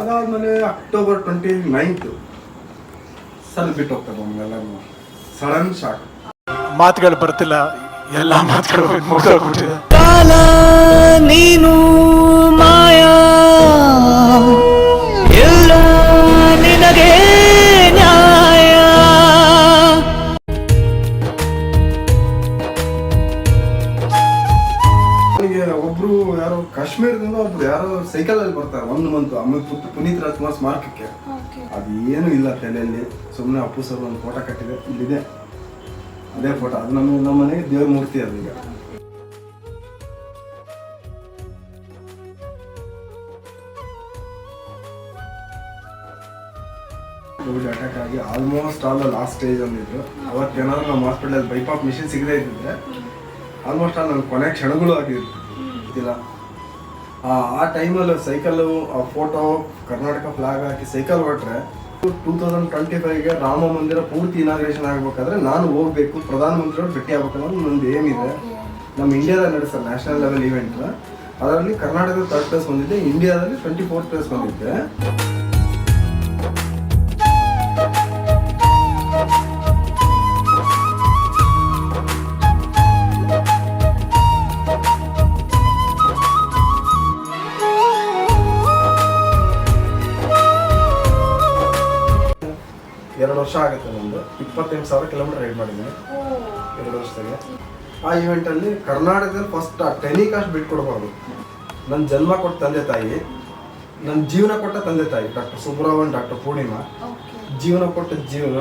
ಅದಾದ್ಮೇಲೆ October twenty ninth ಸಲ್ ಬಿಟ್ಟು ಹೋಗ್ತದೆ ನಮ್ಗೆಲ್ಲರೂ ಸಡನ್ ಶಾಕ್ ಮಾತುಗಳು ಬರ್ತಿಲ್ಲ ಎಲ್ಲ ಮಾತುಗಳು ಮುಗ್ದೋಗ್ಬಿಟ್ಟಿದೆ. ಯಾರೋ ಕಾಶ್ಮೀರದಿಂದ ಒಬ್ರು ಯಾರೋ ಸೈಕಲ್ ಅಲ್ಲಿ ಬರ್ತಾರೆ ಒಂದು ಮಂತ್ ಆಮೇಲೆ ಪುತ್- ಪುನೀತ್ ರಾಜ್ಕುಮಾರ್ ಸ್ಮಾರಕಕ್ಕೆ. ಅದು ಏನು ಇಲ್ಲ ತಲೆಯಲ್ಲಿ ಸುಮ್ಮನೆ ಅಪ್ಪು ಸರ್ ಒಂದು ಫೋಟೋ ಕಟ್ಟಿದೆ ಇಲ್ಲಿದೆ. ಅದೇ ಫೋಟೋ ಅದು ನಮ್ಮ ನಮ್ಮ ಮನೆಗೆ ದೇವ್ರ ಮೂರ್ತಿ ಅದು ಈಗ. ಕೋವಿಡ್ ಅಟ್ಯಾಕ್ ಆಗಿ ಆಲ್ಮೋಸ್ಟ್ ಆಲ್ ಲಾಸ್ಟ್ ಸ್ಟೇಜ್ ಅಂದಿದ್ರು ಅವತ್ತೇನಾದ್ರು ನಮ್ಮ ಹಾಸ್ಪಿಟಲ್ ಬೈಪಾಪ್ ಮಿಷಿನ್ ಸಿಗದೇ ಇದ್ದಿದ್ರೆ ಆಲ್ಮೋಸ್ಟ್ ಆಲ್ ನನ್ನ ಕೊನೆ ಕ್ಷಣಗಳು ಆಗಿರ್ತಿಲ್ಲ ಆ ಟೈಮಲ್ಲಿ ಸೈಕಲ್ಲು ಆ ಫೋಟೋ ಕರ್ನಾಟಕ ಫ್ಲಾಗ್ ಹಾಕಿ ಸೈಕಲ್ ಹೊರಟ್ರೆ ಟೂ ತೌಸಂಡ್ ಟ್ವೆಂಟಿ ಫೈವ್ಗೆ ರಾಮ ಮಂದಿರ ಪೂರ್ತಿ ಇನಾಗ್ರೇಷನ್ ಆಗಬೇಕಾದ್ರೆ ನಾನು ಹೋಗ್ಬೇಕು ಪ್ರಧಾನಮಂತ್ರಿಯವ್ರು ಭೇಟಿ ಆಗ್ಬೇಕು ಅನ್ನೋದು ನಂದು ಇದೆ. ನಮ್ಮ ಇಂಡಿಯಾದಲ್ಲಿ ನಡೆಸ್ತಾರೆ ನ್ಯಾಷನಲ್ ಲೆವೆಲ್ ಈವೆಂಟ್ ಅದರಲ್ಲಿ ಕರ್ನಾಟಕದ ತರ್ಡ್ ಪ್ಲೇಸ್ ಬಂದಿದ್ದೆ ಇಂಡಿಯಾದಲ್ಲಿ ಟ್ವೆಂಟಿ ಫೋರ್ತ್ ಪ್ಲೇಸ್ ಬಂದಿದ್ದೆ. ಎರಡು ವರ್ಷ ಆಗುತ್ತೆ ನಂದು ಇಪ್ಪತ್ತೆಂಟು ಸಾವಿರ ಕಿಲೋಮೀಟರ್ ರೈಡ್ ಮಾಡಿದ್ದೀನಿ. ಎರಡು ವರ್ಷದಾಗೆ ಆ ಇವೆಂಟಲ್ಲಿ ಕರ್ನಾಟಕದಲ್ಲಿ ಫಸ್ಟ್ ಆ ಟೆಲಿಕಾಸ್ಟ್ ಬಿಟ್ಕೊಡ್ಬಾರ್ದು ನನ್ನ ಜನ್ಮ ಕೊಟ್ಟ ತಂದೆ ತಾಯಿ ನನ್ನ ಜೀವನ ಕೊಟ್ಟ ತಂದೆ ತಾಯಿ ಡಾಕ್ಟರ್ ಸುಬ್ರಹ್ಮಣ್ಯ ಡಾಕ್ಟರ್ ಪೂರ್ಣಿಮಾ ಜೀವನ ಕೊಟ್ಟ ಜೀವನ.